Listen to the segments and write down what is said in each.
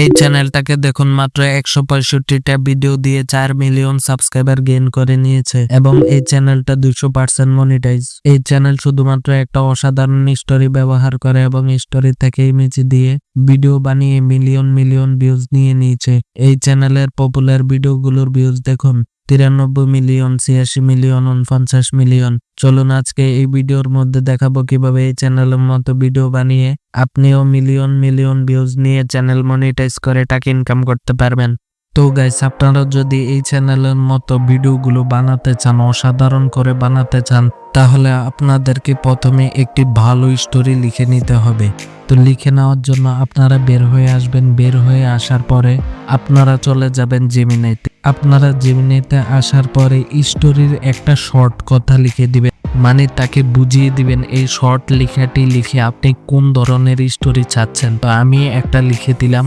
এই চ্যানেলটাকে দেখুন মাত্র একশো পঁয়ষট্টিটা ভিডিও দিয়ে চার মিলিয়ন সাবস্ক্রাইবার গেইন করে নিয়েছে এবং এই চ্যানেলটা দুশো পার্সেন্ট মনিটাইজ এই চ্যানেল শুধুমাত্র একটা অসাধারণ স্টোরি ব্যবহার করে এবং স্টোরি থেকে ইমেজ দিয়ে ভিডিও বানিয়ে মিলিয়ন মিলিয়ন ভিউজ নিয়ে নিয়েছে। এই চ্যানেলের পপুলার ভিডিওগুলোর ভিউজ দেখুন। তিরানব্বই মিলিয়ন, ছিয়াশি মিলিয়ন, উনপঞ্চাশ মিলিয়ন। চলুন আজকে এই ভিডিওর মধ্যে দেখাবো কীভাবে এই চ্যানেলের মতো ভিডিও বানিয়ে আপনিও মিলিয়ন মিলিয়ন ভিউজ নিয়ে চ্যানেল মনিটাইজ করে টাকা ইনকাম করতে পারবেন। তো গাইস আপনারা যদি এই চ্যানেলের মতো ভিডিওগুলো বানাতে চান, অসাধারণ করে বানাতে চান, তাহলে আপনাদেরকে প্রথমে একটি ভালো স্টোরি লিখে নিতে হবে। তো লিখে নেওয়ার জন্য আপনারা বের হয়ে আসবেন। বের হয়ে আসার পরে আপনারা চলে যাবেন জেমিনাইতে আপনারা জেমিনাইতে আসার পরে স্টোরির একটা শর্ট কথা লিখে দিবেন। মানে তাকে বুঝিয়ে দিবেন, এই শর্ট লেখাটি লিখে আপনি কোন ধরনের স্টোরি চাচ্ছেন। তো আমি একটা লিখে দিলাম।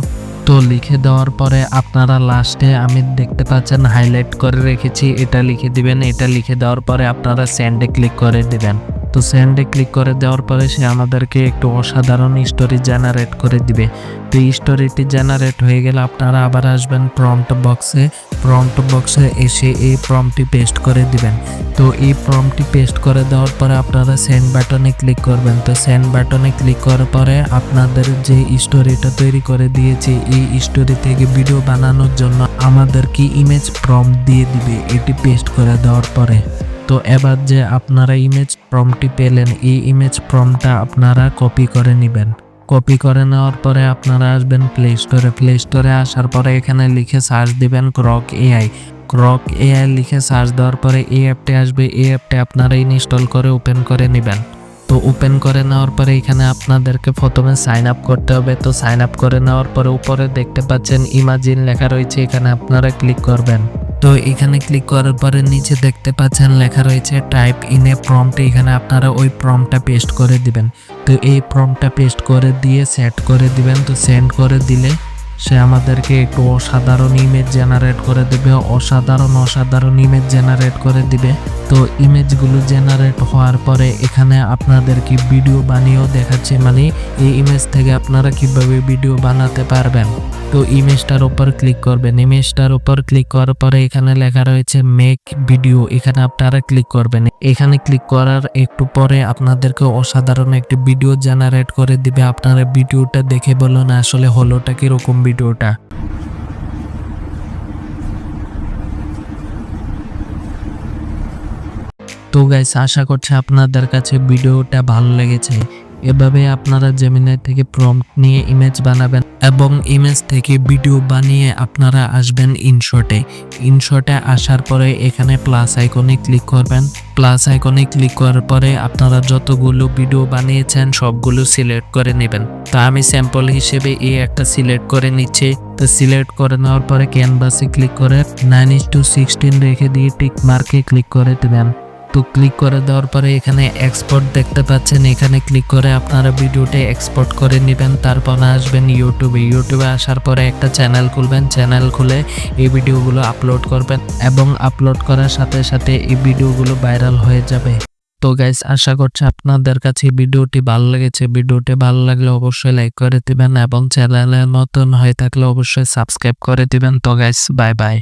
তো লিখে দেওয়ার পরে আপনারা লাস্টে আমি দেখতে পাচ্ছেন হাইলাইট করে রেখেছি। এটা লিখে দিবেন, এটা লিখে দেওয়ার পরে আপনারা স্যান্ডে ক্লিক করে দিবেন। তো স্যান্ডে ক্লিক করে দেওয়ার পরে সে আমাদেরকে একটু অসাধারণ স্টোরি জেনারেট করে দিবে। তো স্টোরিটি জেনারেট হয়ে গেলে আপনারা আবার আসবেন প্রম্পট বক্সে প্রম্পট বক্সে এসে এই প্রম্পটি পেস্ট করে দিবেন। তো এই প্রম্পটি পেস্ট করে দেওয়ার পরে আপনারা সেন্ড বাটনে ক্লিক করবেন। তো সেন্ড বাটনে ক্লিক করার পরে আপনাদের যে স্টোরিটা তৈরি করে দিয়েছে, এই স্টোরি থেকে ভিডিও বানানোর জন্য আমাদের কি ইমেজ প্রম্পট দিয়ে দিবে, এটি পেস্ট করে দেওয়ার পরে। তো এবার যে আপনারা ইমেজ প্রমটি পেলেন, এই ইমেজ প্রমটা আপনারা কপি করে নেবেন। কপি করে নেওয়ার পরে আপনারা আসবেন প্লে স্টোরে প্লে স্টোরে আসার পরে এখানে লিখে সার্চ দিবেন ক্রক এআই ক্রক এআই লিখে সার্চ দেওয়ার পরে এই অ্যাপটি আসবে। এই অ্যাপটি আপনারা ইনস্টল করে ওপেন করে নেবেন। তো ওপেন করে নেওয়ার পরে এখানে আপনাদেরকে প্রথমে সাইন আপ করতে হবে। তো সাইন আপ করে নেওয়ার পরে উপরে দেখতে পাচ্ছেন ইমাজিন লেখা রয়েছে। এখানে আপনারা ক্লিক করবেন। তো এখানে ক্লিক করার পরে নিচে দেখতে পাচ্ছেন লেখা রয়েছে টাইপ ইন এ প্রম্পট এখানে আপনারা ওই প্রম্পটটা পেস্ট করে দিবেন। তো এই প্রম্পটটা পেস্ট করে দিয়ে সেট করে দিবেন। তো সেন্ড করে দিলে সে আমাদেরকে একটু অসাধারণ ইমেজ জেনারেট করে দেবে, অসাধারণ অসাধারণ ইমেজ জেনারেট করে দিবে। তো ইমেজগুলো জেনারেট হওয়ার পরে এখানে আপনাদেরকে ভিডিও বানিয়েও দেখাচ্ছে মানে এই ইমেজ থেকে আপনারা কীভাবে ভিডিও বানাতে পারবেন। তো ইমেজটার উপর ক্লিক করবেন। ইমেজটার উপর ক্লিক করার পরে এখানে লেখা রয়েছে মেক ভিডিও এখানে আপনারা ক্লিক করবেন। এখানে ক্লিক করার একটু পরে আপনাদেরকে অসাধারণ একটি ভিডিও জেনারেট করে দিবে। আপনারা ভিডিওটা দেখে বলুন আসলে হলোটা কীরকম ভিডিওটা। তো গাইস আশা করছি আপনাদের কাছে ভিডিওটা ভালো লেগেছে। এভাবে আপনারা জেমিনাই থেকে প্রম্পট নিয়ে ইমেজ বানাবেন। এবং ইমেজ থেকে ভিডিও বানিয়ে আপনারা আসবেন ইনশটে ইনশটে আসার পরে এখানে প্লাস আইকনে ক্লিক করবেন। প্লাস আইকনে ক্লিক করার পরে আপনারা যতগুলো ভিডিও বানিয়েছেন, সবগুলো সিলেক্ট করে নেবেন। তা আমি স্যাম্পল হিসেবে এই একটা সিলেক্ট করে নিচ্ছি। তো সিলেক্ট করে নেওয়ার পরে ক্যানভাসে ক্লিক করে নাইন ইস টু সিক্সটিন রেখে দিয়ে টিক মার্কে ক্লিক করে দেবেন। তো ক্লিক করে দেওয়ার পরে এখানে এক্সপোর্ট দেখতে পাচ্ছেন। এখানে ক্লিক করে আপনারা ভিডিওটা এক্সপোর্ট করে নেবেন, তারপর আসবেন ইউটিউবে ইউটিউবে আসার পরে একটা চ্যানেল খুলবেন। চ্যানেল খুলে এই ভিডিওগুলো আপলোড করবেন এবং আপলোড করার সাথে সাথে এই ভিডিওগুলো ভাইরাল হয়ে যাবে। তো গাইস আশা করছি আপনাদের কাছে ভিডিওটি ভালো লেগেছে। ভিডিওটি ভালো লাগলে অবশ্যই লাইক করে দিবেন এবং চ্যানেলের নতুন হয়ে থাকলে অবশ্যই সাবস্ক্রাইব করে দিবেন। তো গাইস বাই বাই